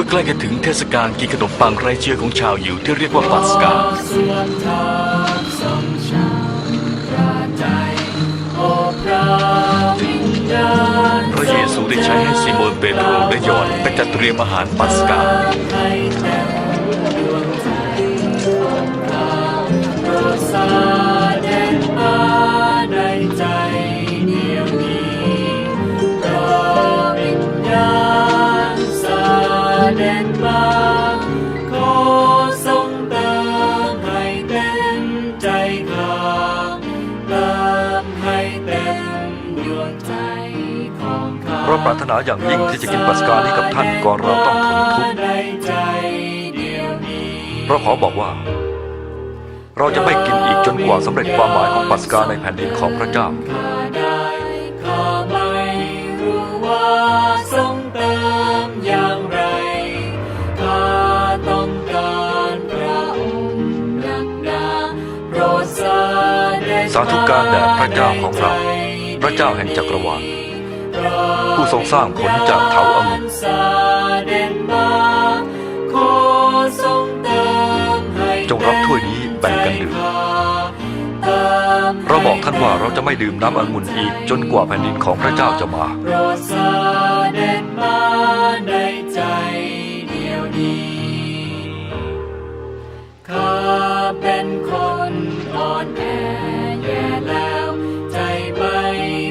มื่อใกล้จะถึงเทศกาลกินขนมปังไร้เชื้อของชาวยิวที่เรียกว่าปัสกา พระเยซูได้ใช้ให้ซิโมนเปโตรและยอห์นไปจัดเตรียมอาหารปัสกาใปรารถนาอย่างยิ่งที่จะกินปัสกานี้กับท่านก่อนเราต้องทนทุกข์เราขอบอกว่า เราจะไม่กินอีกจนกว่าสำเร็จความหมายของปัสกาในแผ่นดินของพระเจ้าสาธุการแด่พระเจ้าของเรา พระเจ้าแห่งจักรวาล ผู้ทรงสร้างผลจากเถาองุ่นสาเด็จงรับถ้วยนี้แบ่งกันดื่มเราบอกท่านว่าเราจะไม่ดื่มน้ำองุ่นอีกจนกว่าแผ่นดินของพระเจ้าจะมาข้าเป็นคนอ่อนแอแย่แล้ว ใจไม่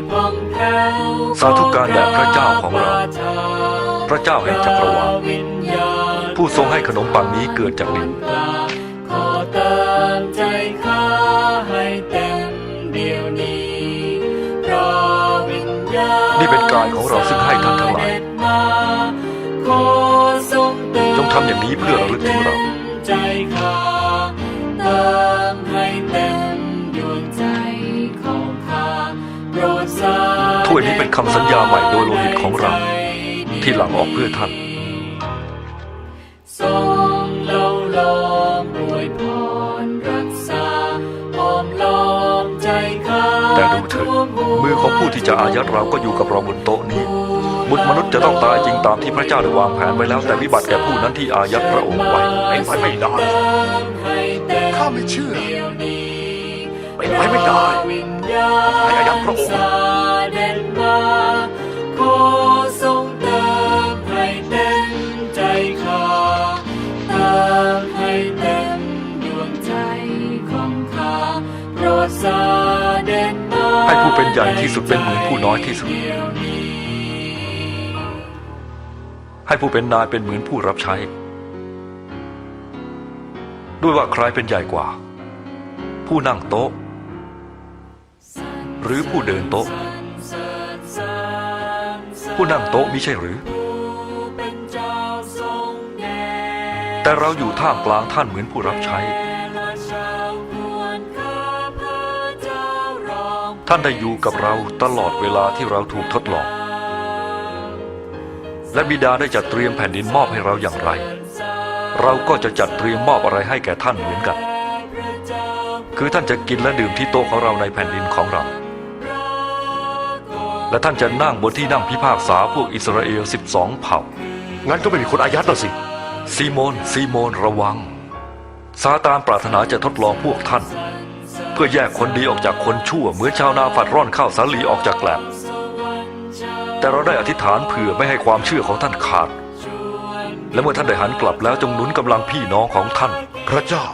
ผ่องแผ้ว สาธุการแด่พระเจ้าของเรา พระเจ้าแห่งจักรวาลวิญญาณผู้ทรงให้ขนมปังนี้เกิดจากดินขอเติมใจข้าให้เต็มเดียวนี้เพราะวิญญาณนี่เป็นกายของเราซึ่งให้ท่านทั้งหลายขอทรงเติมจงทำอย่างนี้เพื่อระลึกถึงเรา วยนี้เป็นคำสัญญาใหม่โดยโลหิตของเรา ที่หลั่งออกเพื่อท่านทรงเล่าลอมอวยพรรักษาหอมล้อมใจข้าแต่ดูเถิดมือของผู้ที่จะอายัดเราก็อยู่กับเราบนโต๊ะนี้บุตรมนุษย์จะต้องตายจริงตามที่พระเจ้าได้วางแผนไว้แล้วแต่วิบัติแก่ผู้นั้นที่อายัดพระองค์ไว้เป็นไปไม่ได้ข้าไม่เชื่อเป็นไปไม่ได้ใครอายัดพระองค์ ใหญ่ที่สุดเป็นเหมือนผู้น้อยที่สุด ให้ผู้เป็นนายเป็นเหมือนผู้รับใช้ ด้วยว่าใครเป็นใหญ่กว่า ผู้นั่งโต๊ะ หรือผู้เดินโต๊ะ ผู้นั่งโต๊ะมิใช่หรือ แต่เราอยู่ท่ามกลางท่านเหมือนผู้รับใช้ ท่านได้อยู่กับเราตลอดเวลาที่เราถูกทดลอง และบิดาได้จัดเตรียมแผ่นดินมอบให้เราอย่างไร เราก็จะจัดเตรียมมอบอะไรให้แก่ท่านเหมือนกัน คือท่านจะกินและดื่มที่โต๊ะของเราในแผ่นดินของเรา และท่านจะนั่งบนที่นั่งพิพากษาพวกอิสราเอล 12 เผ่า งั้นก็ไม่มีคนอายัดแล้วสิซีโมนซีโมนระวังซาตานปรารถนาจะทดลองพวกท่านเพื่อแยกคนดีออกจากคนชั่ว เหมือนชาวนาฝัดร่อนข้าวสาลีออกจากแกลบแต่เราได้อธิษฐานเผื่อไม่ให้ความเชื่อของท่านขาด และเมื่อท่านได้หันกลับแล้วจงหนุนกำลังพี่น้องของท่าน พระเจ้า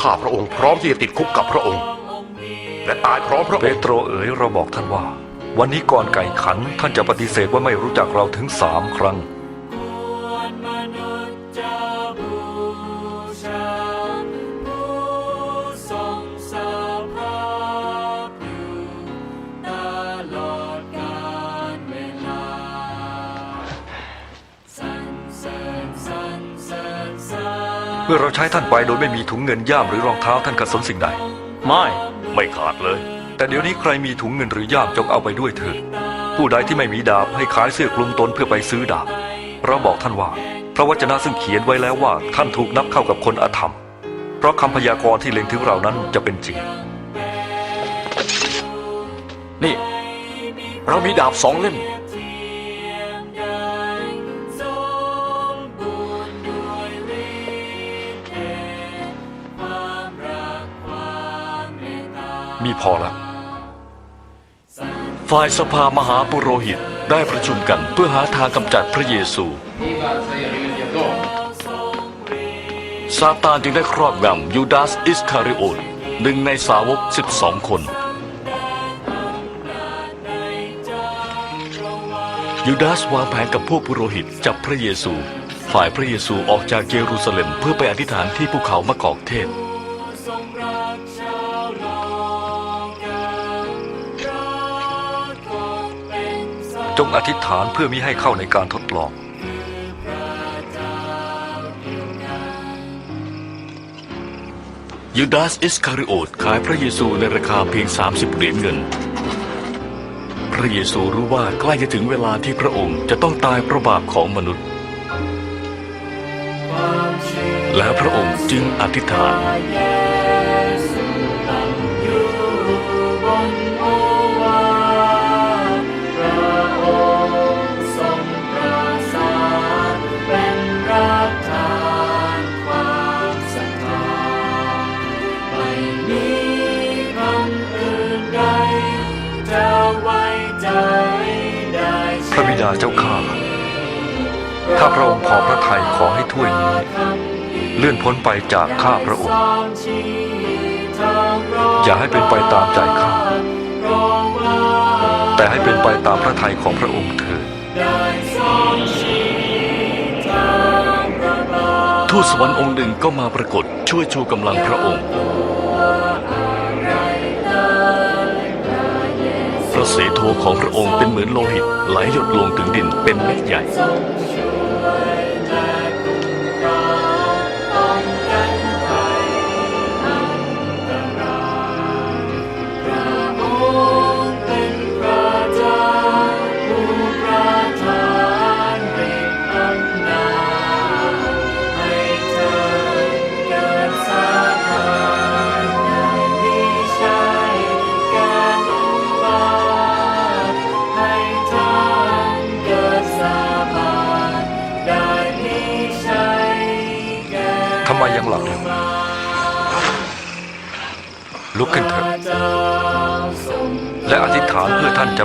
ข้าพระองค์พร้อมที่จะติดคุกกับพระองค์ และตายพร้อมพระเปองค์โตรเอ๋ยเราบอกท่านว่า วันนี้ก่อนไก่ขันท่านจะปฏิเสธว่าไม่รู้จักเราถึงสามครั้ง เมื่อเราใช้ท่านไปโดยไม่มีถุงเงินย่ามหรือรองเท้าท่านกระสนสิ่งใด ไม่ไม่ขาดเลย แต่เดี๋ยวนี้ใครมีถุงเงินหรือย่ามจงเอาไปด้วยเถิดผู้ใดที่ไม่มีดาบให้ขายเสื้อคลุมตนเพื่อไปซื้อดาบเราบอกท่านว่า พระวจนะซึ่งเขียนไว้แล้วว่าท่านถูกนับเข้ากับคนอธรรม เพราะคำพยากรณ์ที่เล็งถึงเรานั้นจะเป็นจริง นี่ เรามีดาบสองเล่ม มีพอแล้วฝ่ายสภามหาปุโรหิตได้ประชุมกันเพื่อหาทางกำจัดพระเยซู ซาตานจึงได้ครอบงำยูดาสอิสคาริโอตหนึ่งในสาวก 12 คน ยูดาสวางแผนกับพวกปุโรหิตจับพระเยซู ฝ่ายพระเยซูออกจากเยรูซาเล็มเพื่อไปอธิษฐานที่ภูเขามะกอกเทศ จงอธิษฐานเพื่อมิให้เข้าในการทดลอง ยูดาสอิสคาริโอตขายพระเยซูในราคาเพียง 30 เหรียญเงิน พระเยซูรู้ว่าใกล้จะถึงเวลาที่พระองค์จะต้องตายเพราะบาปของมนุษย์ และพระองค์จึงอธิษฐาน เจ้าข้า ถ้าพระองค์พอพระทัยขอให้ถ้วยนี้ เลื่อนพ้นไปจากข้าพระองค์ อย่าให้เป็นไปตามใจข้า แต่ให้เป็นไปตามพระทัยของพระองค์เถิดทูตสวรรค์องค์หนึ่งก็มาปรากฏช่วยชูกำลังพระองค์ ระเสโทของพระองค์เป็นเหมือนโลหิตไหลหยดลงถึงดินเป็นเม็ดใหญ่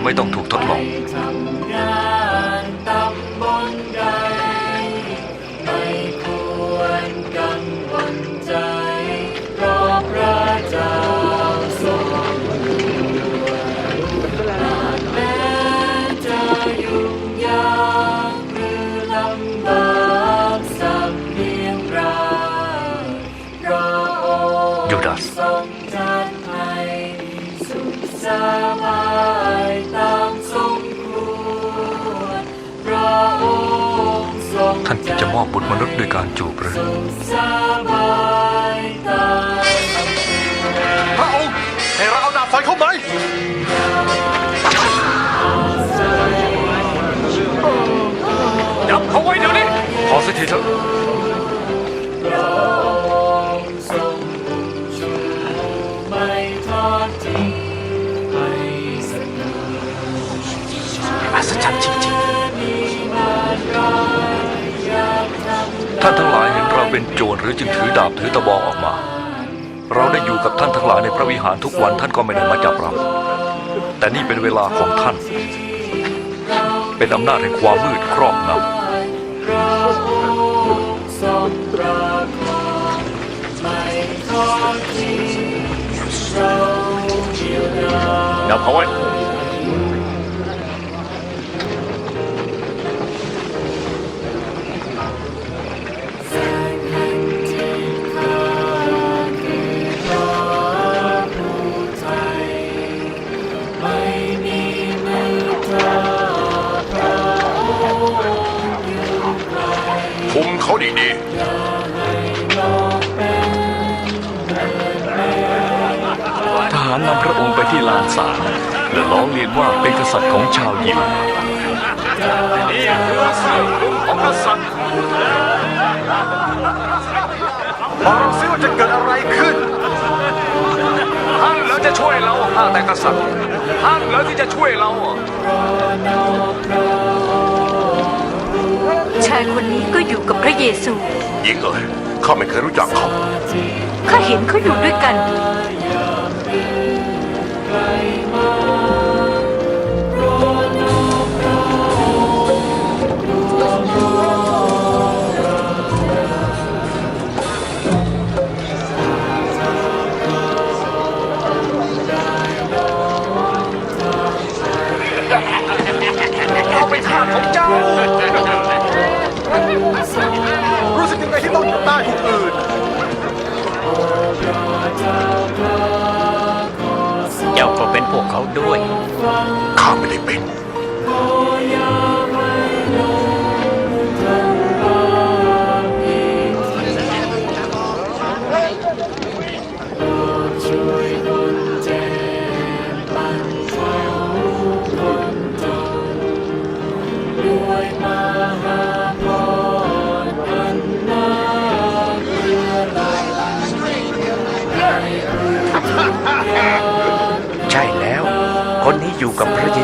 ไม่ต้องถูกทดลองทำงานตำบลใดไม่ควรกังวลใจเพราะพระเจ้าทรงแม้จะยุ่งยา ทรงท่านคิดจะมอบบุตรมนุษย์ด้วยการจูบหรือสุขสบายตามสมควรพระองค์ให้เราเอาดาบไฟเข้าไหมยับเขาไว้เดี๋ยวนี้พอสักทีเถอะทรงชูไม่ทอดทิ้ง ท่านทั้งหลายเห็นเราเป็นโจรหรือจึงถือดาบถือตะบองออกมา เราได้อยู่กับท่านทั้งหลายในพระวิหารทุกวันท่านก็ไม่ได้มาจับเรา แต่นี่เป็นเวลาของท่าน เป็นอำนาจแห่งความมืดครอบงำพระองค์ท คุมเขาดีทหารนำพระองค์ไปที่ลานศาลและร้องเรียนว่าเป็นกษัตริย์ของชาวยิวนี่คือสิ่งของกษัตริย์บอกเราซิว่าจะเกิดอะไรขึ้น ท่านแล้วจะช่วยเราข้าแต่กษัตริย์ ท่านแล้วที่จะช่วยเราชายคนนี้ก็อยู่กับพระ เยซูๆหญิงเอ๋ยข้าไม่เคยรู้จักเขา ข้าเห็นเขาอยู่ด้วยกัน เขาด้วย ข้าไม่ได้เป็น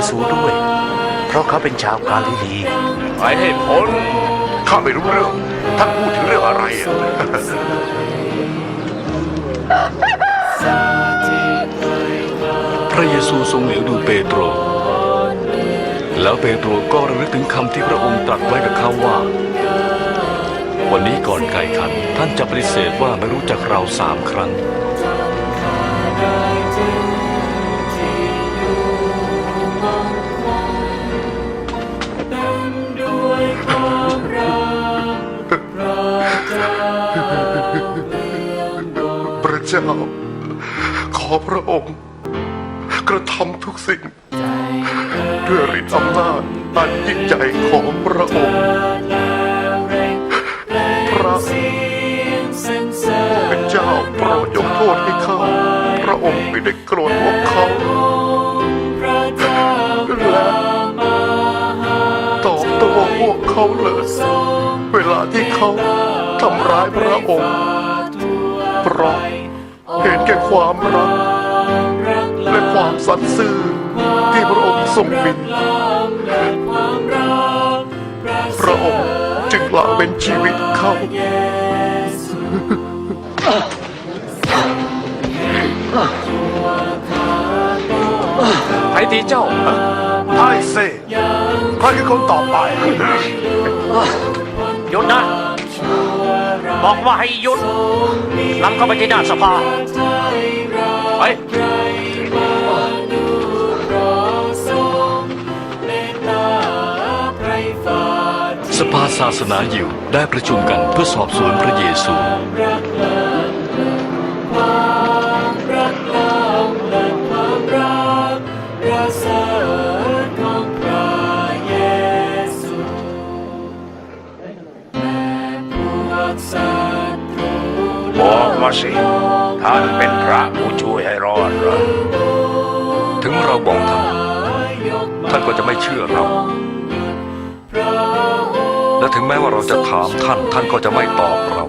ซูด้วย เพราะเขาเป็นชาวกาลิลีไปให้พ้นข้าไม่รู้เรื่อง ท่านพูดถึงเรื่องอะไรอะพระเยซูทรงเหลียวดูเปโตร แล้วเปโตรก็ระลึกถึงคำที่พระองค์ตรัสไว้กับเขาว่า วันนี้ก่อนไก่ขัน ท่านจะปฏิเสธว่าไม่รู้จักเราสามครั้ง เจ้า ขอพระองค์ กระทำทุกสิ่ง ด้วยฤทธิ์อำนาจอันยิ่งใหญ่ของพระองค์ พระเป็นเจ้าโปรดยกโทษให้เขาพระองค์ไม่ได้โกรธพวกเขาและตอบตัวพวกเขาเลย เวลาที่เขาทำร้ายพระองค์เพราะ เห็นแก่ความรัก และความสัตย์ซื่อที่พระองค์ทรงมีพระองค์จึงละเว้นชีวิตเขาไอ้ทีเจ้าไอ้เซ่ใครคือคนต่อไปหยุดนะ บอกว่าให้หยุดนำเข้าไปที่หน้าสภาไปสภาศาสนายิวได้ประชุมกันเพื่อสอบสวนพระเยซู สิ ท่านเป็นพระผู้ช่วยให้รอดเหรอถึงเราบอกท่าน ท่านก็จะไม่เชื่อเรา และถึงแม้ว่าเราจะถามท่าน ท่านก็จะไม่ตอบเรา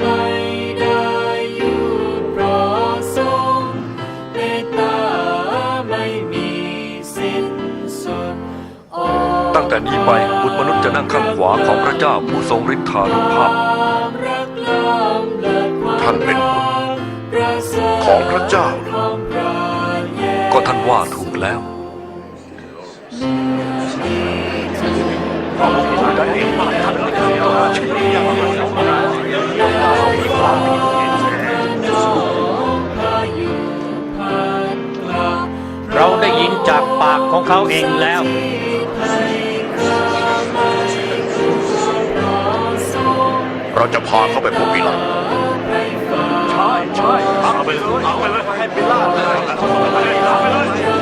ตั้งแต่นี้ไปบุตรมนุษย์จะนั่งข้างขวาของพระเจ้าผู้ทรงฤทธานุภาพ ท่านเป็นบุตร ของพระเจ้าเหรอก็ท่านว่าถูกแล้ว เราได้ยินจากปากของเขาเองแล้ว เราจะพาเขาไปพบปิลาตใช่ใช่เอา ไปเลยเอาไปเลยให้ปิลาเลยเอาไปเลย